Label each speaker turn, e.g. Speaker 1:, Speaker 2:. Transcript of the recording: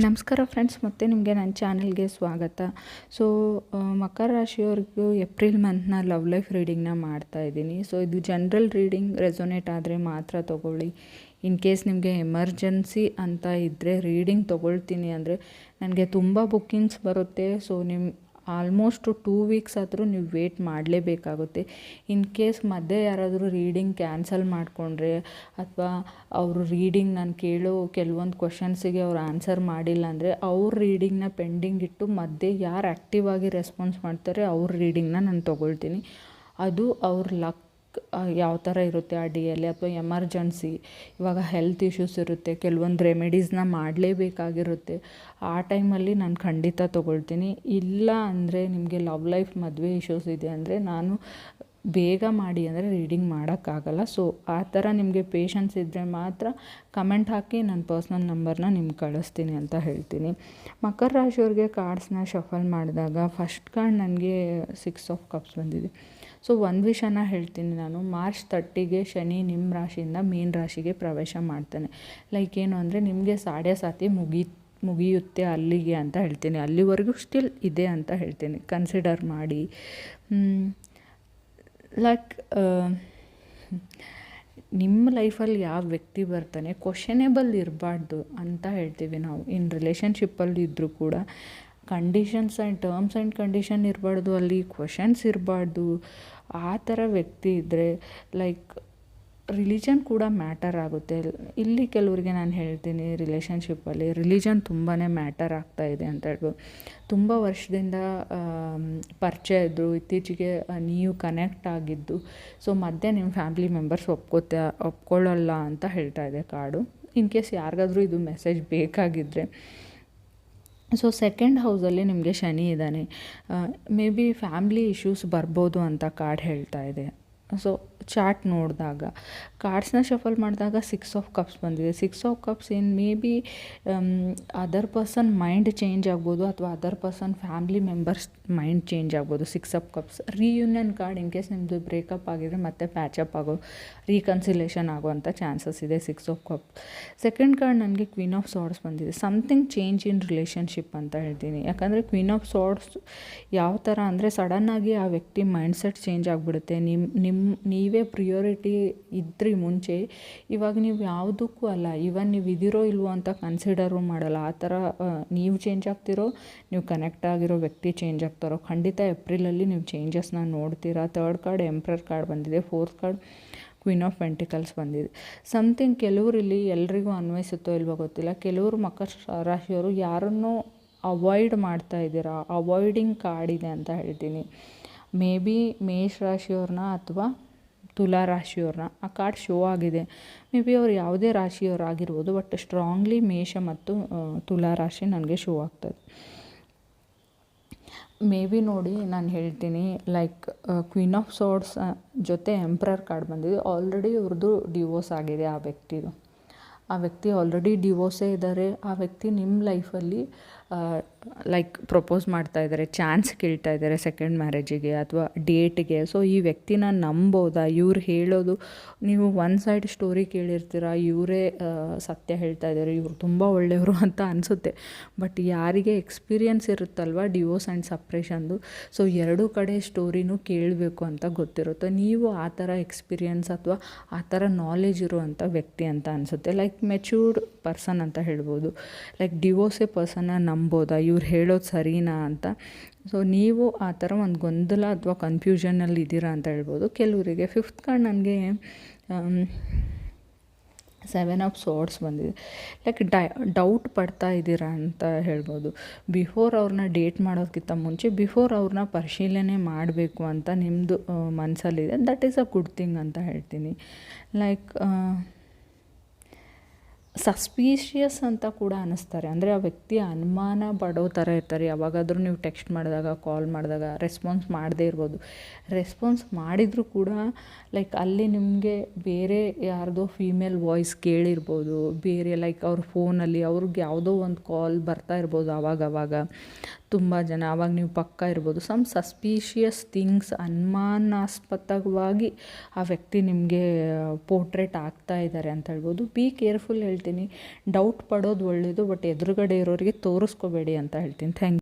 Speaker 1: ನಮಸ್ಕಾರ ಫ್ರೆಂಡ್ಸ್, ಮತ್ತೆ ನಿಮಗೆ ನನ್ನ ಚಾನಲ್ಗೆ ಸ್ವಾಗತ. ಸೊ ಮಕರ ರಾಶಿಯವ್ರಿಗೂ ಏಪ್ರಿಲ್ ಮಂತ್ನ ಲವ್ ಲೈಫ್ ರೀಡಿಂಗ್ನ ಮಾಡ್ತಾ ಇದ್ದೀನಿ. ಸೊ ಇದು ಜನರಲ್ ರೀಡಿಂಗ್ ರೆಸೊನೇಟ್ ಆದರೆ ಮಾತ್ರ ತೊಗೊಳ್ಳಿ. ಇನ್ ಕೇಸ್ ನಿಮಗೆ ಎಮರ್ಜೆನ್ಸಿ ಅಂತ ಇದ್ದರೆ ರೀಡಿಂಗ್ ತೊಗೊಳ್ತೀನಿ ಅಂದರೆ ನನಗೆ ತುಂಬ ಬುಕ್ಕಿಂಗ್ಸ್ ಬರುತ್ತೆ. ಸೊ ನಿಮ್ಮ ಆಲ್ಮೋಸ್ಟ್ ಟೂ ವೀಕ್ಸ್ ಆದರೂ ನೀವು ವೇಟ್ ಮಾಡಲೇಬೇಕಾಗುತ್ತೆ. ಇನ್ ಕೇಸ್ ಮಧ್ಯೆ ಯಾರಾದರೂ ರೀಡಿಂಗ್ ಕ್ಯಾನ್ಸಲ್ ಮಾಡಿಕೊಂಡ್ರೆ ಅಥವಾ ಅವರು ರೀಡಿಂಗ್ ನಾನು ಕೇಳೋ ಕೆಲವೊಂದು ಕ್ವಶನ್ಸಿಗೆ ಅವ್ರು ಆನ್ಸರ್ ಮಾಡಿಲ್ಲ ಅಂದರೆ ಅವ್ರ ರೀಡಿಂಗ್ನ ಪೆಂಡಿಂಗ್ ಇಟ್ಟು ಮಧ್ಯೆ ಯಾರು ಆ್ಯಕ್ಟಿವ್ ಆಗಿ ರೆಸ್ಪಾನ್ಸ್ ಮಾಡ್ತಾರೆ ಅವ್ರ ರೀಡಿಂಗ್ನ ನಾನು ತೊಗೊಳ್ತೀನಿ. ಅದು ಅವ್ರ ಲಕ್ ಯಾವ ಥರ ಇರುತ್ತೆ ಆ ಡಿಯಲ್ಲಿ ಅಥವಾ ಎಮರ್ಜೆನ್ಸಿ, ಇವಾಗ ಹೆಲ್ತ್ ಇಶ್ಯೂಸ್ ಇರುತ್ತೆ, ಕೆಲವೊಂದು ರೆಮಿಡೀಸ್ನ ಮಾಡಲೇಬೇಕಾಗಿರುತ್ತೆ. ಆ ಟೈಮಲ್ಲಿ ನಾನು ಖಂಡಿತ ತೊಗೊಳ್ತೀನಿ. ಇಲ್ಲ ಅಂದರೆ ನಿಮಗೆ ಲವ್ ಲೈಫ್ ಮದುವೆ ಇಶ್ಯೂಸ್ ಇದೆ ಅಂದರೆ ನಾನು ಬೇಗ ಮಾಡಿ ಅಂದರೆ ರೀಡಿಂಗ್ ಮಾಡೋಕ್ಕಾಗಲ್ಲ. ಸೊ, ಆ ಥರ ನಿಮಗೆ ಪೇಷನ್ಸ್ ಇದ್ದರೆ ಮಾತ್ರ ಕಮೆಂಟ್ ಹಾಕಿ ನನ್ನ ಪರ್ಸ್ನಲ್ ನಂಬರ್ನ ನಿಮ್ಗೆ ಕಳಿಸ್ತೀನಿ ಅಂತ ಹೇಳ್ತೀನಿ. ಮಕರ ರಾಶಿಯವ್ರಿಗೆ ಕಾರ್ಡ್ಸ್ನ ಶಫಲ್ ಮಾಡಿದಾಗ ಫಸ್ಟ್ ಕಾರ್ಡ್ ನನಗೆ ಸಿಕ್ಸ್ ಆಫ್ ಕಪ್ಸ್ ಬಂದಿದೆ. ಸೊ, ಒಂದು ವಿಷಯನ ಹೇಳ್ತೀನಿ ನಾನು. ಮಾರ್ಚ್ ತರ್ಟಿಗೆ ಶನಿ ನಿಮ್ಮ ರಾಶಿಯಿಂದ ಮೀನ್ ರಾಶಿಗೆ ಪ್ರವೇಶ ಮಾಡ್ತಾನೆ. ಲೈಕ್ ಏನು ಅಂದರೆ ನಿಮಗೆ ಸಾಡೆ ಸಾತಿ ಮುಗಿ, ಮುಗಿಯುತ್ತೆ ಅಲ್ಲಿಗೆ ಅಂತ ಹೇಳ್ತೀನಿ. ಅಲ್ಲಿವರೆಗೂ ಸ್ಟಿಲ್ ಇದೆ ಅಂತ ಹೇಳ್ತೀನಿ. ಕನ್ಸಿಡರ್ ಮಾಡಿ. ಲೈಕ್ ನಿಮ್ಮ ಲೈಫಲ್ಲಿ ಯಾವ ವ್ಯಕ್ತಿ ಬರ್ತಾನೆ? ಕ್ವಶನೇಬಲ್ ಇರಬಾರ್ದು ಅಂತ ಹೇಳ್ತೀವಿ ನಾವು. ಇನ್ ರಿಲೇಷನ್ಶಿಪ್ಪಲ್ಲಿ ಇದ್ದರೂ ಕೂಡ conditions and terms and condition ಇರಬಾರ್ದು. ಅಲ್ಲಿ ಕ್ವಶನ್ಸ್ ಇರಬಾರ್ದು. ಆ ಥರ ವ್ಯಕ್ತಿ ಇದ್ದರೆ ಲೈಕ್ ರಿಲಿಜನ್ ಕೂಡ ಮ್ಯಾಟರ್ ಆಗುತ್ತೆ. ಇಲ್ಲಿ ಕೆಲವರಿಗೆ ನಾನು ಹೇಳ್ತೀನಿ ರಿಲೇಷನ್ಶಿಪ್ಪಲ್ಲಿ ರಿಲಿಜನ್ ತುಂಬಾ ಮ್ಯಾಟರ್ ಆಗ್ತಾ ಇದೆ ಅಂತ ಹೇಳ್ಬೋದು ತುಂಬ ವರ್ಷದಿಂದ ಪರಿಚಯ ಇದ್ದರು ಇತ್ತೀಚೆಗೆ ನೀವು ಕನೆಕ್ಟ್ ಆಗಿದ್ದು ಸೊ ಮಧ್ಯೆ ನಿಮ್ಮ ಫ್ಯಾಮಿಲಿ ಮೆಂಬರ್ಸ್ ಒಪ್ಕೋತ ಒಪ್ಕೊಳ್ಳಲ್ಲ ಅಂತ ಹೇಳ್ತಾ ಇದೆ ಕಾರ್ಡು ಇನ್ ಕೇಸ್ ಯಾರಿಗಾದ್ರೂ ಇದು ಮೆಸೇಜ್ ಬೇಕಾಗಿದ್ದರೆ ಸೊ ಸೆಕೆಂಡ್ ಹೌಸಲ್ಲಿ ನಿಮಗೆ ಶನಿ ಇದ್ದಾನೆ. ಮೇ ಬಿ ಫ್ಯಾಮ್ಲಿ ಇಶ್ಯೂಸ್ ಬರ್ಬೋದು ಅಂತ ಕಾರ್ಡ್ ಹೇಳ್ತಾ ಇದೆ. ಸೊ ಚಾರ್ಟ್ ನೋಡಿದಾಗ, ಕಾರ್ಡ್ಸ್ನ ಶಫಲ್ ಮಾಡಿದಾಗ ಸಿಕ್ಸ್ ಆಫ್ ಕಪ್ಸ್ ಬಂದಿದೆ. ಸಿಕ್ಸ್ ಆಫ್ ಕಪ್ಸ್ ಏನು, maybe other person mind change ಆಗ್ಬೋದು ಅಥವಾ other person family members mind change ಆಗ್ಬೋದು six of cups. Reunion card in case ನಿಮ್ಮದು ಬ್ರೇಕಪ್ ಆಗಿದ್ರೆ ಮತ್ತೆ ಪ್ಯಾಚಪ್ ಆಗೋ, ರೀಕನ್ಸಿಲೇಷನ್ ಆಗುವಂಥ ಚಾನ್ಸಸ್ ಇದೆ six of cup. Second card ನನಗೆ ಕ್ವೀನ್ ಆಫ್ ಸಾರ್ಡ್ಸ್ ಬಂದಿದೆ. ಸಮಥಿಂಗ್ ಚೇಂಜ್ ಇನ್ ರಿಲೇಷನ್ಶಿಪ್ ಅಂತ ಹೇಳ್ತೀನಿ. ಯಾಕಂದರೆ ಕ್ವೀನ್ ಆಫ್ ಸಾರ್ಡ್ಸ್ ಯಾವ ಥರ ಅಂದರೆ ಸಡನ್ನಾಗಿ ಆ ವ್ಯಕ್ತಿ ಮೈಂಡ್ಸೆಟ್ ಚೇಂಜ್ ಆಗಿಬಿಡುತ್ತೆ. ನಿಮ್ಮ ನಿಮ್ಮ ನೀವೇ ಪ್ರಿಯೋರಿಟಿ ಇದ್ರಿ ಮುಂಚೆ. ಇವಾಗ ನೀವು ಯಾವುದಕ್ಕೂ ಅಲ್ಲ ಇವನ್ ನೀವು ಇದಿರೋ ಇಲ್ವೋ ಅಂತ ಕನ್ಸಿಡರು ಮಾಡಲ್ಲ. ಆ ಥರ ನೀವು ಚೇಂಜ್ ಆಗ್ತಿರೋ, ನೀವು ಕನೆಕ್ಟ್ ಆಗಿರೋ ವ್ಯಕ್ತಿ ಚೇಂಜ್ ಆಗ್ತಾರೋ, ಖಂಡಿತ ಏಪ್ರಿಲಲ್ಲಿ ನೀವು ಚೇಂಜಸ್ನ ನೋಡ್ತೀರಾ. ತರ್ಡ್ ಕಾರ್ಡ್ ಎಂಪ್ರರ್ ಕಾರ್ಡ್ ಬಂದಿದೆ. Fourth card queen of pentacles ಬಂದಿದೆ. ಸಮಥಿಂಗ್ ಕೆಲವರು ಇಲ್ಲಿ ಎಲ್ರಿಗೂ ಅನ್ವಯಿಸುತ್ತೋ ಇಲ್ವೋ ಗೊತ್ತಿಲ್ಲ. ಕೆಲವರು ಮಕರ ರಾಶಿಯವರು ಯಾರನ್ನು ಅವಾಯ್ಡ್ ಮಾಡ್ತಾ ಇದ್ದೀರಾ? ಅವಾಯ್ಡಿಂಗ್ ಕಾರ್ಡ್ ಇದೆ ಅಂತ ಹೇಳ್ತೀನಿ. ಮೇ ಬಿ ಮೇಷ ರಾಶಿಯವ್ರನ್ನ ಅಥವಾ ತುಲಾ ರಾಶಿಯವ್ರನ್ನ, ಆ ಕಾರ್ಡ್ ಶೋ ಆಗಿದೆ. ಮೇ ಬಿ ಅವ್ರು ಯಾವುದೇ ರಾಶಿಯವರಾಗಿರ್ಬೋದು ಬಟ್ ಸ್ಟ್ರಾಂಗ್ಲಿ ಮೇಷ ಮತ್ತು ತುಲಾ ರಾಶಿ ನನಗೆ ಶೋ ಆಗ್ತದೆ. ಮೇ ಬಿ ನೋಡಿ ನಾನು ಹೇಳ್ತೀನಿ ಲೈಕ್ ಕ್ವೀನ್ ಆಫ್ ಸೋರ್ಡ್ಸ್ ಜೊತೆ ಎಂಪ್ರರ್ ಕಾರ್ಡ್ ಬಂದಿದೆ. ಆಲ್ರೆಡಿ ಅವ್ರದ್ದು ಡಿವೋರ್ಸ್ ಆಗಿದೆ ಆ ವ್ಯಕ್ತಿದು. ಆ ವ್ಯಕ್ತಿ ಆಲ್ರೆಡಿ ಡಿವೋರ್ಸೇ ಇದ್ದಾರೆ. ಆ ವ್ಯಕ್ತಿ ನಿಮ್ಮ ಲೈಫಲ್ಲಿ ಲೈಕ್ ಪ್ರಪೋಸ್ ಮಾಡ್ತಾ ಇದ್ದಾರೆ ಚಾನ್ಸ್ ಕೇಳ್ತಾ ಇದ್ದಾರೆ ಸೆಕೆಂಡ್ ಮ್ಯಾರೇಜಿಗೆ ಅಥವಾ ಡೇಟ್ಗೆ ಸೊ ಈ ವ್ಯಕ್ತಿನ ನಂಬೋದಾ? ಇವ್ರು ಹೇಳೋದು, ನೀವು ಒನ್ ಸೈಡ್ ಸ್ಟೋರಿ ಕೇಳಿರ್ತೀರ? ಇವರೇ ಸತ್ಯ ಹೇಳ್ತಾ ಇದ್ದಾರೆ ಇವರು ತುಂಬ ಒಳ್ಳೆಯವರು ಅಂತ ಅನಿಸುತ್ತೆ. ಬಟ್ ಯಾರಿಗೆ ಎಕ್ಸ್ಪೀರಿಯನ್ಸ್ ಇರುತ್ತಲ್ವ? ಡಿವೋರ್ಸ್ ಆ್ಯಂಡ್ ಸಪ್ರೇಷನ್ದು ಸೊ ಎರಡೂ ಕಡೆ ಸ್ಟೋರಿನೂ ಕೇಳಬೇಕು ಅಂತ ಗೊತ್ತಿರುತ್ತೆ. ನೀವು ಆ ಥರ ಎಕ್ಸ್ಪೀರಿಯನ್ಸ್ ಅಥವಾ ಆ ಥರ ನಾಲೆಜ್ ಇರುವಂಥ ವ್ಯಕ್ತಿ ಅಂತ ಅನಿಸುತ್ತೆ. ಲೈಕ್ ಮೆಚ್ಯೂರ್ಡ್ ಪರ್ಸನ್ ಅಂತ ಹೇಳ್ಬೋದು. ಲೈಕ್ ಡಿವೋರ್ಸೇ ಪರ್ಸನ್ನ ನಂಬೋದಾ? ಇವ್ರು ಹೇಳೋದು ಸರಿನಾ ಅಂತ. ಸೊ ನೀವು ಆ ಥರ ಒಂದು ಗೊಂದಲ ಅಥವಾ ಕನ್ಫ್ಯೂಷನಲ್ಲಿ ಇದ್ದೀರಾ ಅಂತ ಹೇಳ್ಬೋದು. ಕೆಲವರಿಗೆ ಫಿಫ್ತ್ ಕಾರ್ಡ್ ನನಗೆ ಸೆವೆನ್ ಆಫ್ ಸೋರ್ಟ್ಸ್ ಬಂದಿದೆ. ಲೈಕ್ ಡೈ ಡೌಟ್ ಪಡ್ತಾ ಇದ್ದೀರಾ ಅಂತ ಹೇಳ್ಬೋದು. ಬಿಫೋರ್ ಅವ್ರನ್ನ ಡೇಟ್ ಮಾಡೋದಕ್ಕಿಂತ ಮುಂಚೆ ಬಿಫೋರ್ ಅವ್ರನ್ನ ಪರಿಶೀಲನೆ ಮಾಡಬೇಕು ಅಂತ ನಿಮ್ಮದು ಮನಸ್ಸಲ್ಲಿದೆ that is a good thing ಅಂತ ಹೇಳ್ತೀನಿ. ಲೈಕ್ ಸಸ್ಪೀಷಿಯಸ್ ಅಂತ ಕೂಡ ಅನ್ನಿಸ್ತಾರೆ. ಅಂದರೆ ಆ ವ್ಯಕ್ತಿ ಅನುಮಾನ ಪಡೋ ಥರ ಇರ್ತಾರೆ. ಯಾವಾಗಾದರೂ ನೀವು ಟೆಕ್ಸ್ಟ್ ಮಾಡಿದಾಗ, ಕಾಲ್ ಮಾಡಿದಾಗ ರೆಸ್ಪಾನ್ಸ್ ಮಾಡದೇ ಇರ್ಬೋದು. ರೆಸ್ಪಾನ್ಸ್ ಮಾಡಿದರೂ ಕೂಡ, ಲೈಕ್ ಅಲ್ಲಿ ನಿಮಗೆ ಬೇರೆ ಯಾರ್ದೋ ಫೀಮೇಲ್ ವಾಯ್ಸ್ ಕೇಳಿರ್ಬೋದು. ಬೇರೆ ಲೈಕ್ ಅವ್ರ ಫೋನಲ್ಲಿ ಅವ್ರಿಗೆ ಯಾವುದೋ ಒಂದು ಕಾಲ್ ಬರ್ತಾ ಇರ್ಬೋದು ಆವಾಗವಾಗ. ತುಂಬ ಜನ, ಆವಾಗ ನೀವು ಪಕ್ಕ ಇರ್ಬೋದು. ಸಮ್ ಸಸ್ಪೀಷಿಯಸ್ ಥಿಂಗ್ಸ್ ಅನುಮಾನಾಸ್ಪದವಾಗಿ ಆ ವ್ಯಕ್ತಿ ನಿಮಗೆ ಪೋರ್ಟ್ರೇಟ್ ಆಗ್ತಾ ಇದ್ದಾರೆ ಅಂತ ಹೇಳ್ಬೋದು. ಬಿ ಕೇರ್ಫುಲ್ ಹೇಳ್ತೀನಿ ಹೇಳ್ತೀನಿ. ಡೌಟ್ ಪಡೋದು ಒಳ್ಳೆಯದು ಬಟ್ ಎದುರುಗಡೆ ಇರೋರಿಗೆ ತೋರಿಸ್ಕೋಬೇಡಿ ಅಂತ ಹೇಳ್ತೀನಿ. ಥ್ಯಾಂಕ್